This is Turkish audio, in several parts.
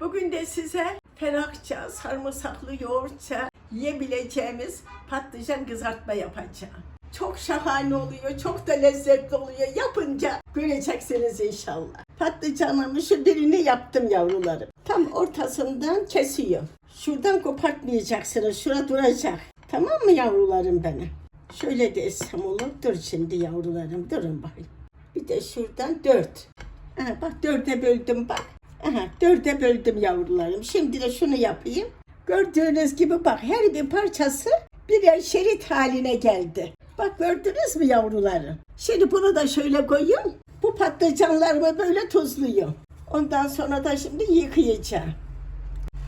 Bugün de size ferahça, sarımsaklı yoğurtça yiyebileceğimiz patlıcan kızartma yapacağım. Çok şahane oluyor, çok da lezzetli oluyor. Yapınca göreceksiniz inşallah. Patlıcanımı şu birini yaptım yavrularım. Tam ortasından kesiyorum. Şuradan kopartmayacaksınız, şura duracak. Tamam mı yavrularım benim? Şöyle de etsem olur. Dur şimdi yavrularım, durun bakayım. Bir de şuradan dört. Aha, bak dörde böldüm bak. Aha, dörde böldüm yavrularım. Şimdi de şunu yapayım. Gördüğünüz gibi bak her bir parçası birer şerit haline geldi. Bak gördünüz mü yavrularım? Şimdi bunu da şöyle koyayım. Bu patlıcanlarımı böyle tuzluyum. Ondan sonra da şimdi yıkayacağım.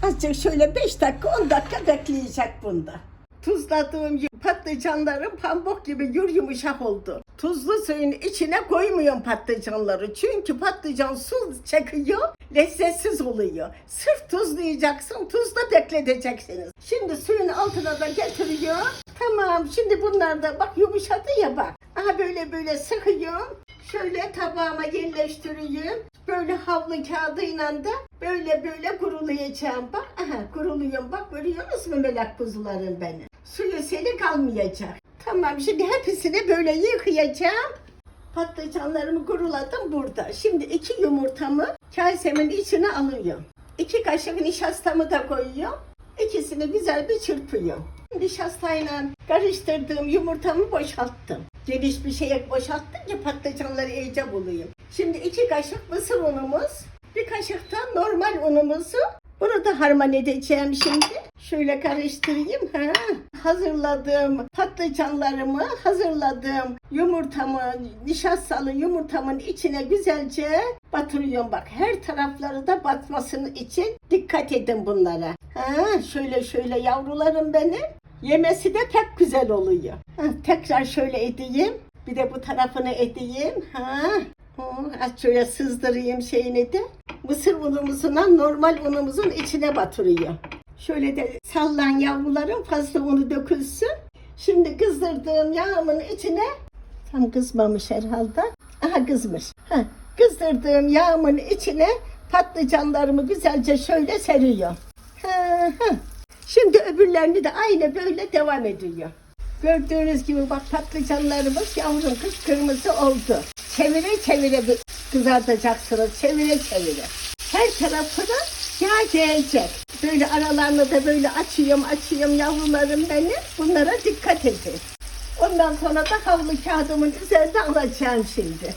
Azıcık şöyle 5 dakika 10 dakika bekleyecek bunda. Tuzladığım patlıcanlarım pamuk gibi yur yumuşak oldu. Tuzlu suyun içine koymuyorum patlıcanları. Çünkü patlıcan su çekiyor, lezzetsiz oluyor. Sırf tuzlayacaksın, tuzla bekleteceksiniz. Şimdi suyun altına da getiriyor. Tamam, şimdi bunlar da bak yumuşadı ya bak. Aha böyle böyle sıkıyorum. Şöyle tabağıma yerleştiriyorum. Böyle havlu kağıdıyla da böyle böyle kurulayacağım bak. Aha kuruluyorum bak görüyorsunuz mu melek kuzularım benim. Suyu seli kalmayacak. Tamam şimdi hepsini böyle yıkayacağım. Patlıcanlarımı kuruladım burada. Şimdi iki yumurtamı kasemin içine alıyorum. İki kaşık nişastamı da koyuyorum. İkisini güzel bir çırpıyorum. Nişastayla karıştırdığım yumurtamı boşalttım. Geniş bir şeye boşalttım ki patlıcanları iyice bulayım. Şimdi iki kaşık mısır unumuz, bir kaşık da normal unumuzu bunu da harman edeceğim şimdi. Şöyle karıştırayım. Ha. Hazırladığım patlıcanlarımı, hazırladığım yumurtamı, nişastalı yumurtamın içine güzelce batırıyorum. Bak her tarafları da batmasının için dikkat edin bunlara. Ha, şöyle şöyle yavrularım benim. Yemesi de pek güzel oluyor. Ha, tekrar şöyle edeyim. Bir de bu tarafını edeyim. Ha. Az şöyle sızdırayım şeyini de. Mısır unumuzuna normal unumuzun içine batırıyor. Şöyle de sallan yavrularım fazla unu dökülsün. Şimdi kızdırdığım yağımın içine tam kızmamış herhalde. Aha kızmış. Ha, kızdırdığım yağımın içine patlıcanlarımı güzelce şöyle seriyor. Ha, ha. Şimdi öbürlerini de aynı böyle devam ediyor. Gördüğünüz gibi bak patlıcanlarımız yavrum kıpkırmızı oldu. Çevire çevire kızartacaksınız. Çevire çevire. Her tarafına yağ gelecek. Böyle aralarını da böyle açıyorum açıyorum yavrularım benim. Bunlara dikkat edin. Ondan sonra da havlu kağıdımın üzerine alacağım şimdi.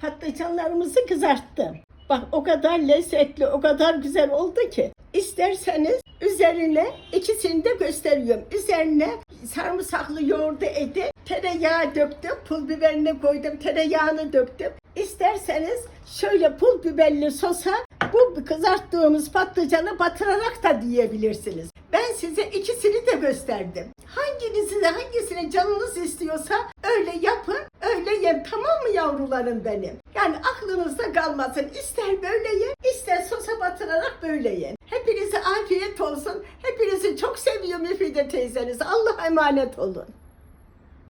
Patlıcanlarımızı kızarttım. Bak o kadar lezzetli, o kadar güzel oldu ki. İsterseniz üzerine ikisini de gösteriyorum. Üzerine sarımsaklı yoğurdu edip tereyağı döktüm. Pul biberini koydum, tereyağını döktüm. İsterseniz şöyle pul biberli sosa bu kızarttığımız patlıcanı batırarak da diyebilirsiniz. Ben size ikisini de gösterdim. Hanginizi de hangisini canınız istiyorsa öyle yapın, öyle yem. Tamam mı yavrularım benim? Yani aklınızda kalmasın. İster böyle ye, ister sosa batırarak böyle ye. Hepinize afiyet olsun. Hepinizi çok seviyorum Müfide teyzeniz. Allah'a emanet olun.